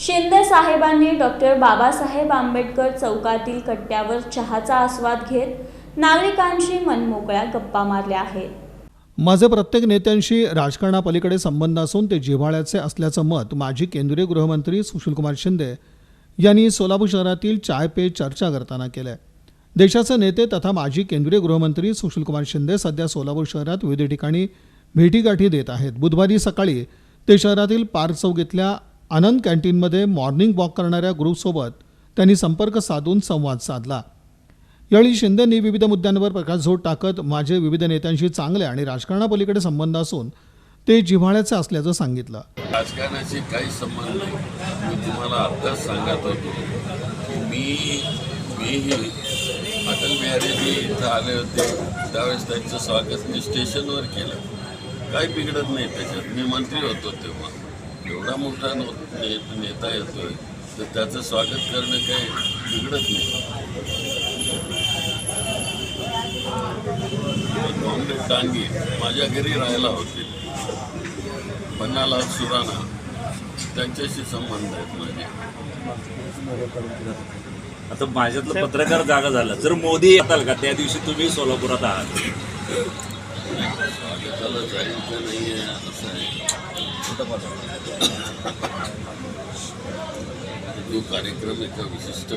शिंदे साहेबांनी डॉक्टर बाबासाहेब आंबेडकर चौकातील कट्ट्यावर चहाचा आस्वाद घेत नागरिकांशी मनमोकळ्या गप्पा मारल्या आहेत. माझे प्रत्येक नेत्यांशी राजकारणापलीकडे संबंध असून ते जिव्हाळ्याचे असल्याचं मत माजी केंद्रीय गृहमंत्री सुशीलकुमार शिंदे यांनी सोलापूर शहरातील चाय पे चर्चा करताना केलं देशाचे नेते तथा माजी केंद्रीय गृहमंत्री सुशीलकुमार शिंदे सध्या सोलापूर शहरात विविध ठिकाणी भेटीगाठी देत आहेत. बुधवारी सकाळी ते शहरातील पार्क चौक इथल्या आनंद कॅन्टीनमध्ये मॉर्निंग वॉक करणाऱ्या ग्रुपसोबत त्यांनी संपर्क साधून संवाद साधला. यावेळी शिंदेंनी विविध मुद्द्यांवर प्रकाशझोत टाकत माझे विविध नेत्यांशी चांगले आणि राजकारणापलीकडे संबंध असून ते जिव्हाळ्याचे असल्याचं सांगितलं. राजकारणाशी काही संबंध नाही. मी तुम्हाला आत्ताच सांगत होतो की मी मीही अटल बिहारीजी इथं आले होते त्यावेळेस त्यांचं स्वागत मी स्टेशनवर केलं. काही बिघडत नाही त्याच्यात. मी मंत्री होतो तेव्हा. एवढा मोठा नेता येतोय तर त्याचं स्वागत करणं काही बिघडत नाही. काँग्रेस डांगे माझ्या घरी राहायला होते. पन्नालाल सुराणा त्यांच्याशी संबंध आहेत माझे. आता माझ्यातलं पत्रकार जागा झालं. जर मोदी येताल का त्या दिवशी तुम्ही सोलापुरात आहात? स्वागताला का नाही आहे असं आहे. जो कार्यक्रम एका विशिष्ट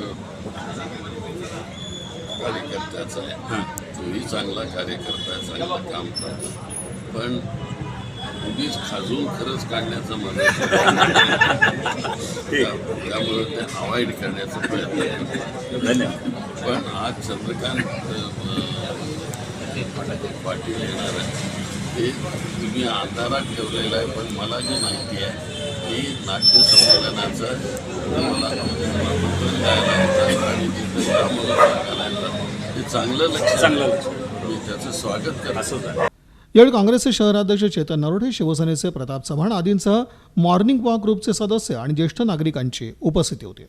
कार्यकर्त्याचा आहे. तोही चांगला कार्यकर्ता आहे चांगलं काम करतो. पण उगीच खाजून खरंच काढण्याचं मला त्यामुळे ते अवॉइड करण्याचा प्रयत्न पण आज चंद्रकांत पाटील येणार आहे ते तुम्ही अंधारात ठेवलेलं आहे पण मला जी माहिती आहे की नाट्य संमेलनाचं मला आमंत्रण द्यायला येतात आणि तिथं त्यामुळे सांगायला येतात. हे चांगलं लक्ष चांगलं लक्ष. मी त्याचं स्वागत करतो. असंच आहे यावेळी काँग्रेसचे शहराध्यक्ष चेतन नरोटे शिवसेनेचे प्रताप चव्हाण आदींसह मॉर्निंग वॉक ग्रुपचे सदस्य आणि ज्येष्ठ नागरिकांची उपस्थिती होती.